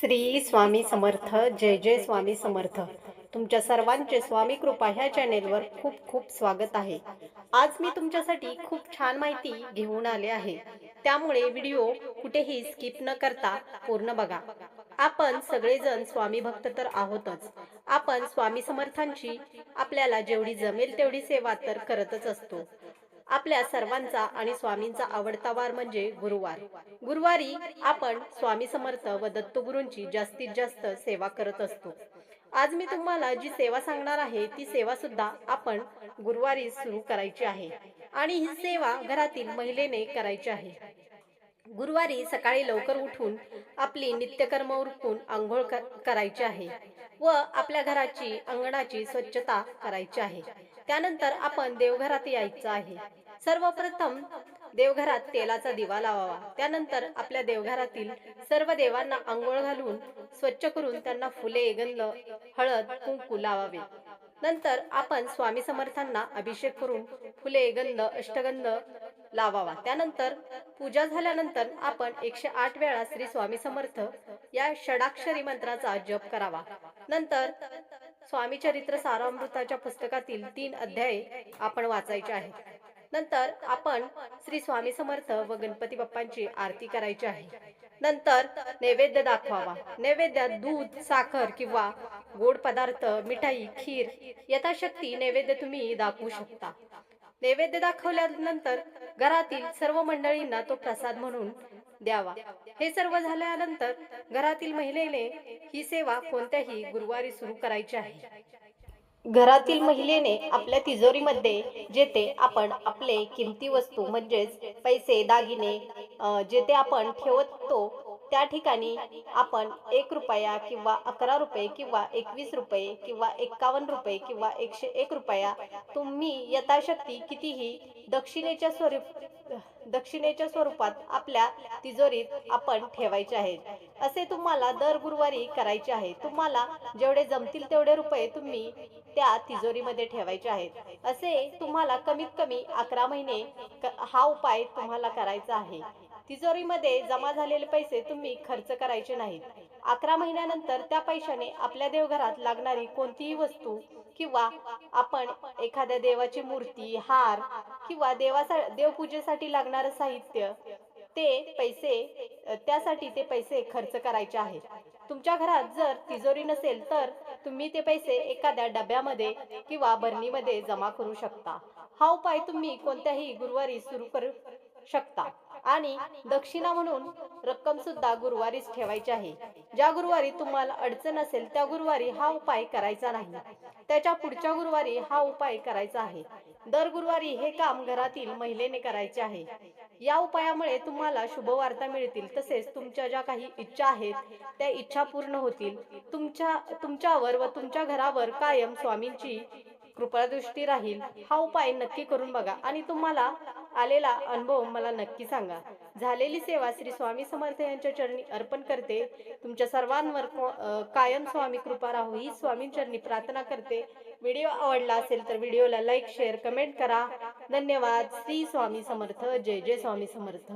श्री स्वामी समर्थ जय जय स्वामी समर्थ. तुमच्या सर्वांचे स्वामी कृपा ह्या चॅनेलवर खूप खूप स्वागत आहे. आज मी तुमच्यासाठी खूप छान माहिती घेऊन आले आहे. त्यामुळे व्हिडिओ कुठेही स्किप न करता पूर्ण बघा. आपण सगळेजण स्वामी भक्त तर आहोतच. आपण स्वामी समर्थांची आपल्याला जेवढी जमेल तेवढी सेवा तर करतच असतो. आपल्या सर्वांचा आणि स्वामींचा आवडता वार म्हणजे गुरुवार. गुरुवारी आपण स्वामी समर्थ व दत्तगुरूंची जास्तीत जास्त सेवा करत असतो. आज मी तुम्हाला जी सेवा सांगणार आहे ती सेवा सुद्धा आपण गुरुवारी सुरू करायची आहे आणि ही सेवा घरातील महिलेने करायची आहे. गुरुवारी सकाळी लवकर उठून आपली नित्यकर्म उरकून आंघोळ करायची आहे व आपल्या घराची अंगणाची स्वच्छता करायची आहे. त्यानंतर आपण देवघरात यायचं आहे. सर्वप्रथम देवघरात तेलाचा दिवा लावावा. त्यानंतर आपल्या देवघरातील सर्व देवांना आंघोळ घालून स्वच्छ करून त्यांना फुले गंध हळद कुंकू लावावे. नंतर आपण स्वामी समर्थांना अभिषेक करून फुले गंध अष्टगंध लावावा. त्यानंतर पूजा झाल्यानंतर आपण एकशे आठ वेळा श्री स्वामी समर्थ या षडाक्षरी मंत्राचा जप करावा. नंतर स्वामी चरित्र सारामृताच्या पुस्तकातील तीन अध्याय आपण वाचायचे आहेत. नंतर आपण श्री स्वामी समर्थ व गणपती बाप्पांची आरती करायची आहे. नंतर नैवेद्य दाखवावा. नैवेद्यात दूध साखर किंवा गोड पदार्थ मिठाई खीर यथाशक्ती नैवेद्य तुम्ही दाखवू शकता. नैवेद्य दाखवल्यानंतर घरातील सर्व मंडळींना तो प्रसाद म्हणून द्यावा. हे सर्व झाल्यानंतर घरातील महिलेने ही सेवा कोणत्याही गुरुवारी सुरू करायची आहे. घरातील महिलेने आपल्या तिजोरीमध्ये जेथे आपण आपले किमती वस्तू म्हणजेच पैसे दागिने जेथे आपण ठेवतो त्या ठिकाणी आपण एक रुपया किंवा अकरा रुपये किंवा एकवीस रुपये किंवा एक्कावन्न रुपये किंवा एकशे एक रुपया तुम्ही यथाशक्ती कितीही दक्षिणेच्या स्वरूप दक्षिणेच्या स्वरूपात आपल्या तिजोरीत आपण ठेवायचे आहेत असे तुम्हाला दर गुरुवारी करायचे आहे. तुम्हाला जेवढे जमतील तेवढे रुपये तुम्ही त्या तिजोरीमध्ये ठेवायचे आहेत. असे तुम्हाला कमीत कमी अकरा महिने हा उपाय तुम्हाला करायचा आहे. तिजोरीमध्ये जमा झालेले पैसे तुम्ही खर्च करायचे नाहीत. अकरा महिन्यानंतर त्या पैशाने आपल्या देवघरात लागणारी कोणतीही वस्तू किंवा आपण एखाद्या देवाची मूर्ती हार किंवा देवासा देवपूजेसाठी लागणारं साहित्य ते पैसे त्यासाठी ते पैसे खर्च करायचे आहेत. तुमच्या घरात जर तिजोरी नसेल तर तुम्ही ते पैसे एखाद्या डब्यामध्ये किंवा बरणीमध्ये जमा करू शकता. हा उपाय तुम्ही कोणत्याही गुरुवारी सुरू करू शकता. आणि दक्षिणा म्हणून रक्कम सुद्धा गुरुवारीच ठेवायची आहे. ज्या गुरुवारी तुम्हाला अडचण असेल त्या गुरुवारी हा उपाय करायचा नाही. त्याच्या पुढच्या गुरुवारी हा उपाय करायचा आहे. दर गुरुवारी हे काम घरातील महिलेने करायचे आहे. या उपायामुळे तुम्हाला शुभवार्ता मिळतील. तसेच तुमच्या ज्या काही इच्छा आहेत त्या इच्छा पूर्ण होतील. तुमच्या तुमच्यावर व तुमच्या घरावर कायम स्वामींची कृपादृष्टी राहील. हा उपाय नक्की करून बघा. आणि तुम्हाला आलेला अनुभव मला नक्की सांगा. झालेली सेवा श्री स्वामी समर्थ यांच्या चरणी अर्पण करते. तुमच्या सर्वांवर कायम स्वामी कृपा राहू. ही स्वामी चरणी प्रार्थना करते. व्हिडिओ आवडला असेल तर व्हिडिओला लाईक शेअर कमेंट करा. धन्यवाद. श्री स्वामी समर्थ. जय जय स्वामी समर्थ.